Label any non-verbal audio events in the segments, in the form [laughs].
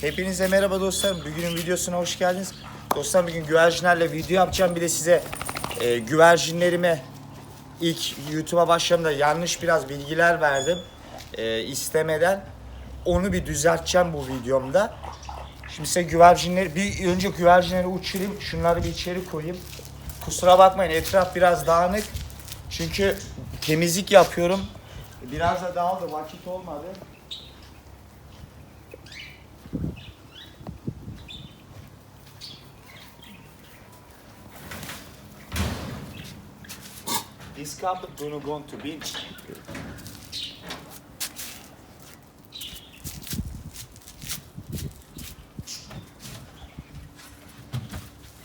Hepinize merhaba dostlarım. Bugünün videosuna hoş geldiniz. Dostlar bugün güvercinlerle video yapacağım. Bir de size e, güvercinlerime ilk YouTube'a başladığımda yanlış biraz bilgiler verdim. E, istemeden. Onu bir düzelteceğim bu videomda. Şimdi size güvercinleri, bir önce güvercinleri uçurayım. Şunları bir içeri koyayım. Kusura bakmayın etraf biraz dağınık. Çünkü temizlik yapıyorum. Biraz da dağıldı vakit olmadı. This couple gonna go to beach.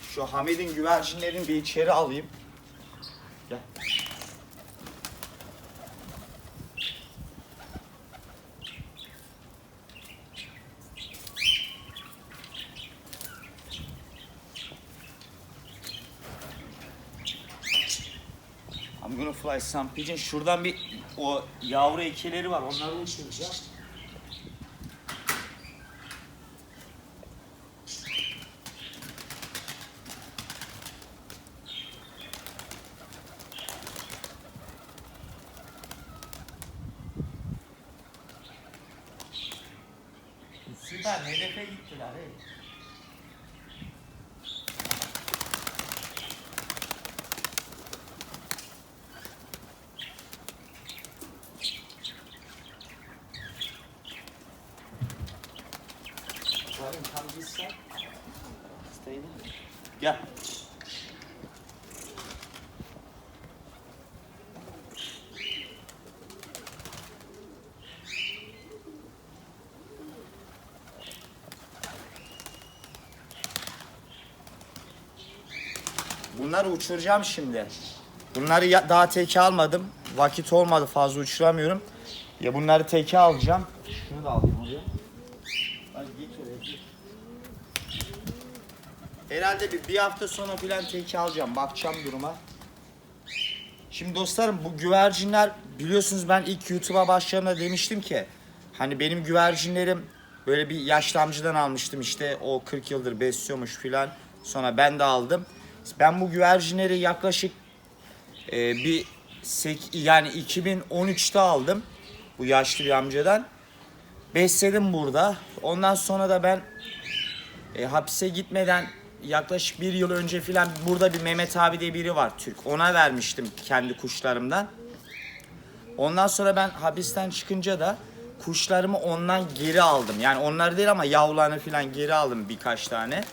Şu Hamid'in güvercinlerini bir içeri alayım. Gel. I'm gonna fly some pigeon. Şuradan bir o yavru ekeleri var. Onları uçuracağım. Süper. Hedefe gittiler. Hey. Zaten tam gitsen. Stay there. Gel. Bunları uçuracağım şimdi. Bunları ya- daha teke almadım. Vakit olmadı fazla uçuramıyorum. Ya bunları teke alacağım. Şunu da alayım oraya. Hadi git. Herhalde bir, bir hafta sonra filan teki alacağım. Bakacağım duruma. Şimdi dostlarım bu güvercinler biliyorsunuz ben ilk YouTube'a başladığımda demiştim ki hani benim güvercinlerim böyle bir yaşlı amcadan almıştım işte o 40 yıldır besliyormuş filan. Sonra ben de aldım. Ben bu güvercinleri yaklaşık e, bir sek- yani 2013'te aldım bu yaşlı bir amcadan. Besledim burada. Ondan sonra da ben e, hapise gitmeden yaklaşık bir yıl önce filan burada bir Mehmet abi diye biri var Türk. Ona vermiştim kendi kuşlarımdan. Ondan sonra ben hapisten çıkınca da kuşlarımı ondan geri aldım. Yani onlar değil ama yavrularını filan geri aldım birkaç tane.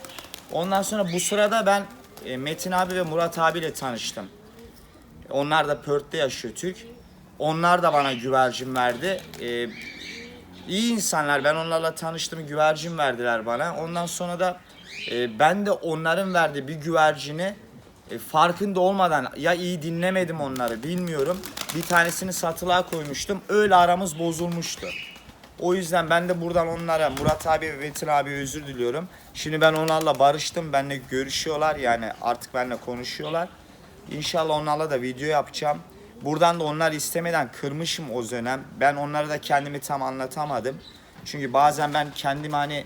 Ondan sonra bu sırada ben Metin abi ve Murat abiyle tanıştım. Onlar da Perth'te yaşıyor Türk. Onlar da bana güvercin verdi. E, iyi insanlar. Ben onlarla tanıştım. Güvercin verdiler bana. Ondan sonra da e, ben de onların verdiği bir güvercini e, farkında olmadan ya iyi dinlemedim onları bilmiyorum. Bir tanesini satılığa koymuştum. Öyle aramız bozulmuştu. O yüzden ben de buradan onlara Murat abi ve Metin abi özür diliyorum. Şimdi ben onlarla barıştım. Benimle görüşüyorlar. Yani artık benimle konuşuyorlar. İnşallah onlarla da video yapacağım. Buradan da onlar istemeden kırmışım o dönem. Ben onlara da kendimi tam anlatamadım. Çünkü bazen ben kendimi hani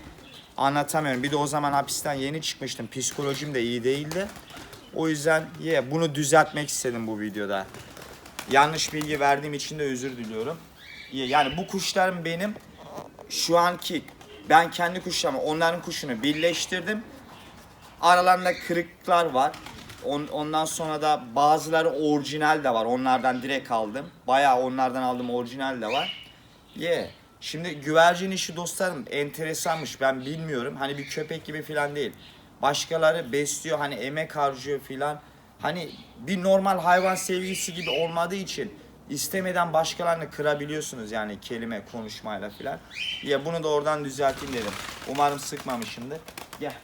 anlatamıyorum. Bir de o zaman hapisten yeni çıkmıştım. Psikolojim de iyi değildi. O yüzden ye bunu düzeltmek istedim bu videoda. Yanlış bilgi verdiğim için de özür diliyorum. Yani bu kuşlarım benim şu anki ben kendi kuşlarımı onların kuşunu birleştirdim. Aralarında kırıklar var. On- ondan sonra da bazıları orijinal de var. Onlardan direkt aldım. Bayağı onlardan aldım orijinal de var. Ye. Şimdi güvercin işi dostlarım enteresanmış. Ben bilmiyorum. Hani bir köpek gibi falan değil. Başkaları besliyor hani emek harcıyor filan. Hani bir normal hayvan sevgisi gibi olmadığı için istemeden başkalarını kırabiliyorsunuz yani kelime konuşmayla filan. Ya bunu da oradan düzelteyim dedim. Umarım sıkmamışımdır. Gel.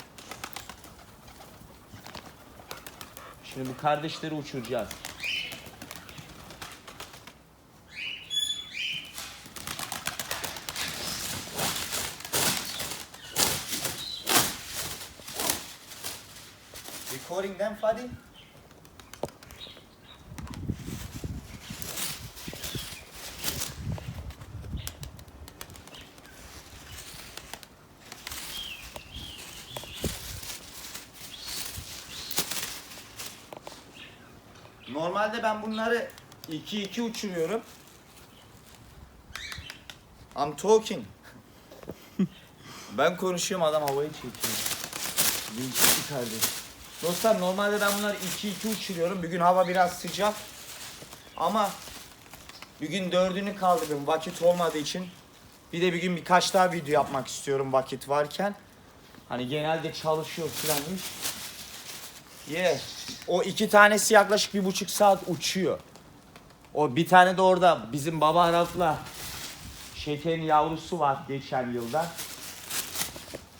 Şimdi bu kardeşleri uçuracağız. Recording them, Fadi? Ben bunları 2-2 uçuruyorum. I'm talking. [laughs] ben konuşuyorum adam havayı çekiyor. Değişik kardeş. Dostlar normalde ben bunları 2-2 uçuruyorum. Bugün hava biraz sıcak. Ama bugün dördünü kaldırdım vakit olmadığı için. Bir de bir gün birkaç daha video yapmak istiyorum vakit varken. Hani genelde çalışıyor falan iş. Yeah. O iki tanesi yaklaşık bir buçuk saat uçuyor. O bir tane de orada bizim baba Arap'la şekerin yavrusu var geçen yılda.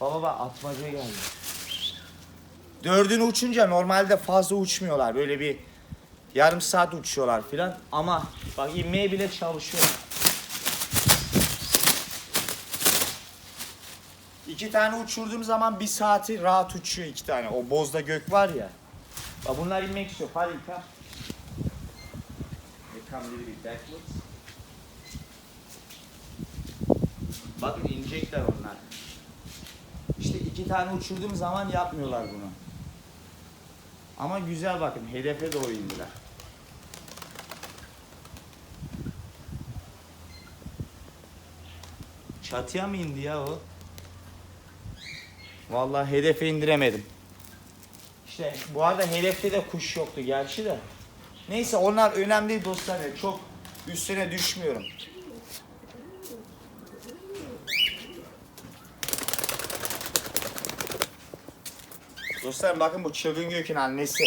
Baba bak atmaca geldi. Dördünü uçunca normalde fazla uçmuyorlar. Böyle bir yarım saat uçuyorlar filan. Ama bak inmeye bile çalışıyor. İki tane uçurduğum zaman bir saati rahat uçuyor iki tane. O bozda gök var ya. Bak bunlar inmek istiyor. Hadi come. They. Bakın inecekler onlar. İşte iki tane uçurduğum zaman yapmıyorlar bunu. Ama güzel bakın hedefe doğru indiler. Çatıya mı indi ya o? Vallahi hedefe indiremedim. İşte bu arada hedefte de kuş yoktu gerçi de. Neyse onlar önemli değil dostlar. Çok üstüne düşmüyorum. Dostlar bakın bu çılgın gökün annesi.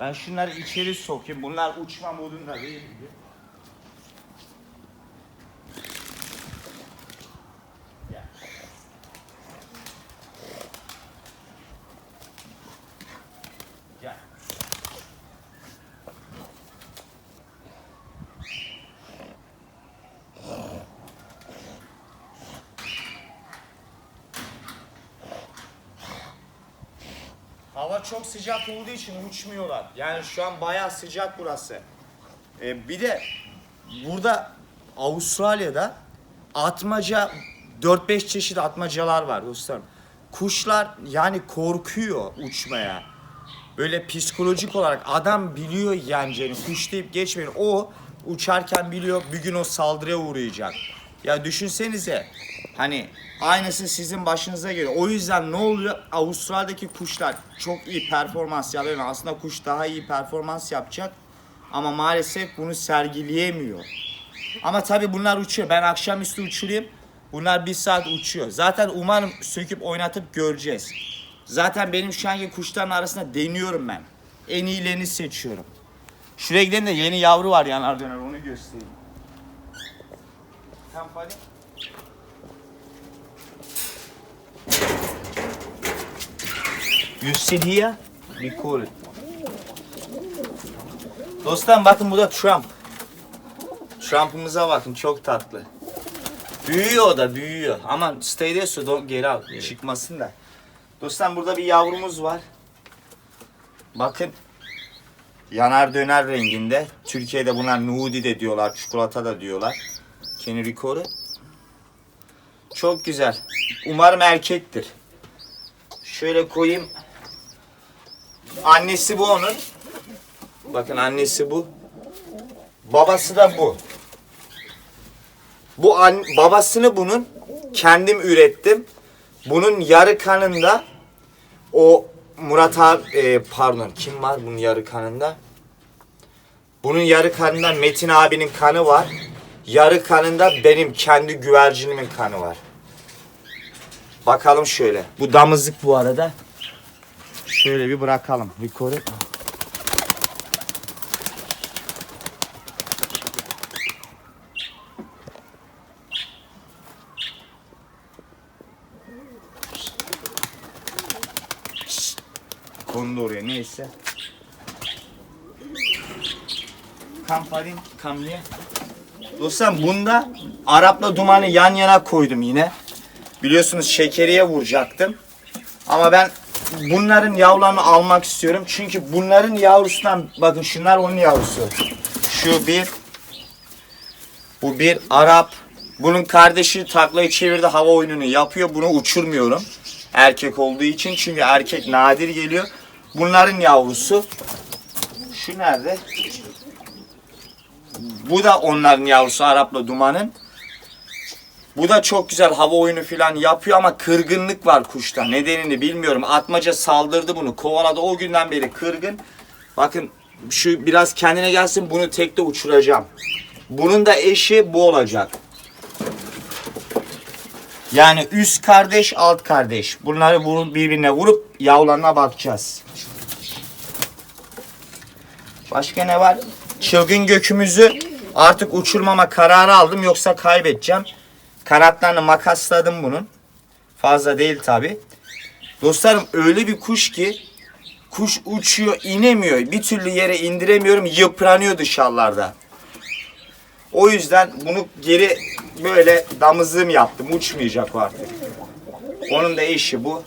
Ben şunları içeri sokayım. Bunlar uçma modunda değil. Çok sıcak olduğu için uçmuyorlar. Yani şu an bayağı sıcak burası. Ee, bir de burada Avustralya'da atmaca 4-5 çeşit atmacalar var dostlarım. Kuşlar yani korkuyor uçmaya. Böyle psikolojik olarak adam biliyor yeneceğini. Kuş deyip geçmeyin. O uçarken biliyor bir gün o saldırıya uğrayacak. Ya düşünsenize hani aynısı sizin başınıza geliyor. O yüzden ne oluyor? Avustralya'daki kuşlar çok iyi performans yapıyor. Aslında kuş daha iyi performans yapacak. Ama maalesef bunu sergileyemiyor. Ama tabii bunlar uçuyor. Ben akşamüstü uçurayım. Bunlar bir saat uçuyor. Zaten umarım söküp oynatıp göreceğiz. Zaten benim şu anki kuşların arasında deniyorum ben. En iyilerini seçiyorum. Şuraya gidelim de yeni yavru var yanar döner onu göstereyim. Kampanya. You sit here, call it. Dostlarım bakın bu da Trump. Trump'ımıza bakın çok tatlı. Büyüyor o da büyüyor. Ama stay there so don't get out. Çıkmasın da. Dostlar burada bir yavrumuz var. Bakın. Yanar döner renginde. Türkiye'de bunlar nudi de diyorlar, çikolata da diyorlar. Can you record? Çok güzel. Umarım erkektir. Şöyle koyayım. Annesi bu onun. Bakın annesi bu. Babası da bu. Bu an, babasını bunun kendim ürettim. Bunun yarı kanında o Murat abi e, pardon kim var bunun yarı kanında? Bunun yarı kanında Metin abinin kanı var. Yarı kanında benim kendi güvercinimin kanı var. Bakalım şöyle. Bu damızlık bu arada. Şöyle bir bırakalım. İt. Kondu oraya neyse. Kamparin kamliye. Dostlar bunda Arap'la dumanı yan yana koydum yine. Biliyorsunuz şekeriye vuracaktım. Ama ben bunların yavrularını almak istiyorum. Çünkü bunların yavrusundan bakın şunlar onun yavrusu. Şu bir. Bu bir Arap. Bunun kardeşi taklayı çevirdi hava oyununu yapıyor. Bunu uçurmuyorum. Erkek olduğu için. Çünkü erkek nadir geliyor. Bunların yavrusu. Şu nerede? Bu da onların yavrusu Arap'la Duman'ın. Bu da çok güzel hava oyunu falan yapıyor ama kırgınlık var kuşta. Nedenini bilmiyorum. Atmaca saldırdı bunu. Kovaladı o günden beri kırgın. Bakın şu biraz kendine gelsin bunu tekte uçuracağım. Bunun da eşi bu olacak. Yani üst kardeş alt kardeş. Bunları vurup birbirine vurup yavrularına bakacağız. Başka ne var? Çılgın gökümüzü artık uçurmama kararı aldım yoksa kaybedeceğim. Kanatlarını makasladım bunun. Fazla değil tabi. Dostlarım öyle bir kuş ki kuş uçuyor inemiyor. Bir türlü yere indiremiyorum yıpranıyor dışarılarda. O yüzden bunu geri böyle damızlığım yaptım. Uçmayacak artık. Onun da eşi bu.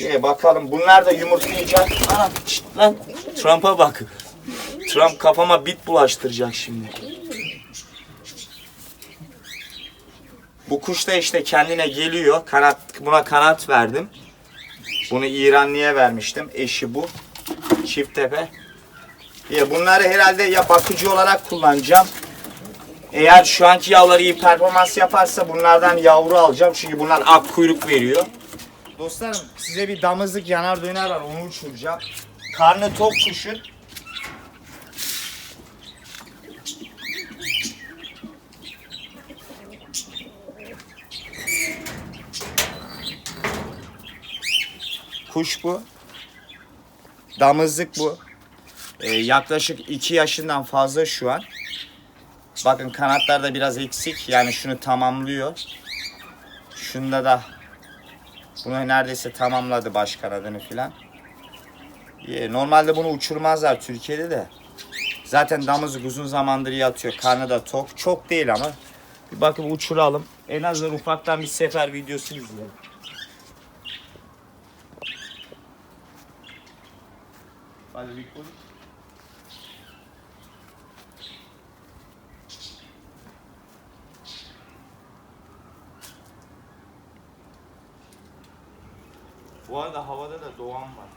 Ye bakalım bunlar da yumurtlayacak. Ana lan Trump'a bak. Trump kafama bit bulaştıracak şimdi. Bu kuş da işte kendine geliyor. Kanat buna kanat verdim. Bunu İranlı'ya vermiştim. Eşi bu. Çift tepe. Ya bunları herhalde ya bakıcı olarak kullanacağım. Eğer şu anki yavruları iyi performans yaparsa bunlardan yavru alacağım. Çünkü bunlar ak kuyruk veriyor. Dostlarım size bir damızlık yanar döner var onu uçuracağım. Karnı tok kuşun. Kuş bu. Damızlık bu. Ee, yaklaşık 2 yaşından fazla şu an. Bakın kanatlar da biraz eksik. Yani şunu tamamlıyor. Şunda da bunu neredeyse tamamladı baş kanadını filan. Ee, Normalde bunu uçurmazlar Türkiye'de de. Zaten damızlık uzun zamandır yatıyor. Karnı da tok. Çok değil ama. Bir bakıp uçuralım. En azından ufaktan bir sefer videosu izleyelim. Bir konuş. Bu arada havada da doğan var.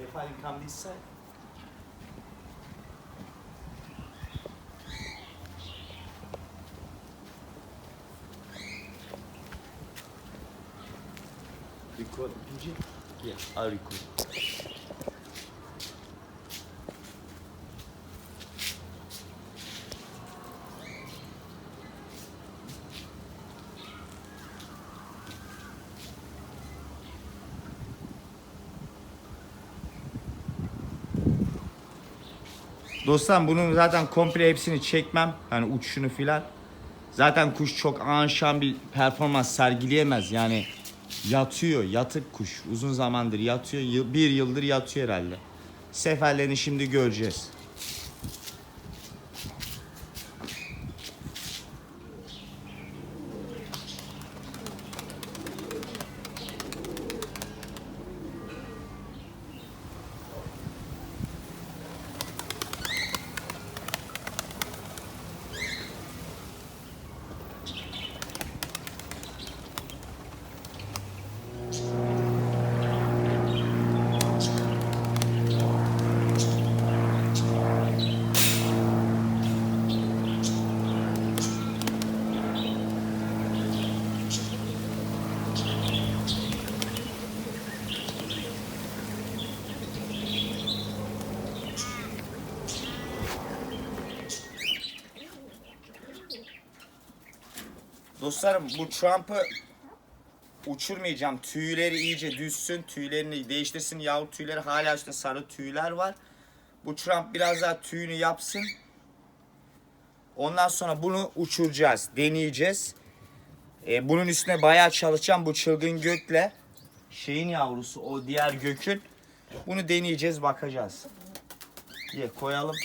If I come this side. Record PG? Yeah, I'll record. Dostlar bunun zaten komple hepsini çekmem. Yani uçuşunu filan. Zaten kuş çok anşan bir performans sergileyemez. Yani yatıyor, yatık kuş. Uzun zamandır yatıyor. Bir yıldır yatıyor herhalde. Seferlerini şimdi göreceğiz. Dostlarım bu Trump'ı uçurmayacağım. Tüyleri iyice düzsün. Tüylerini değiştirsin. Yavru tüyleri hala işte sarı tüyler var. Bu Trump biraz daha tüyünü yapsın. Ondan sonra bunu uçuracağız. Deneyeceğiz. Ee, bunun üstüne bayağı çalışacağım. Bu çılgın gökle şeyin yavrusu o diğer gökün. Bunu deneyeceğiz bakacağız. Ye koyalım.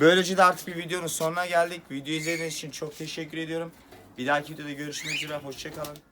Böylece de artık bir videonun sonuna geldik. Video izlediğiniz için çok teşekkür ediyorum. Bir dahaki videoda görüşmek üzere. Hoşçakalın.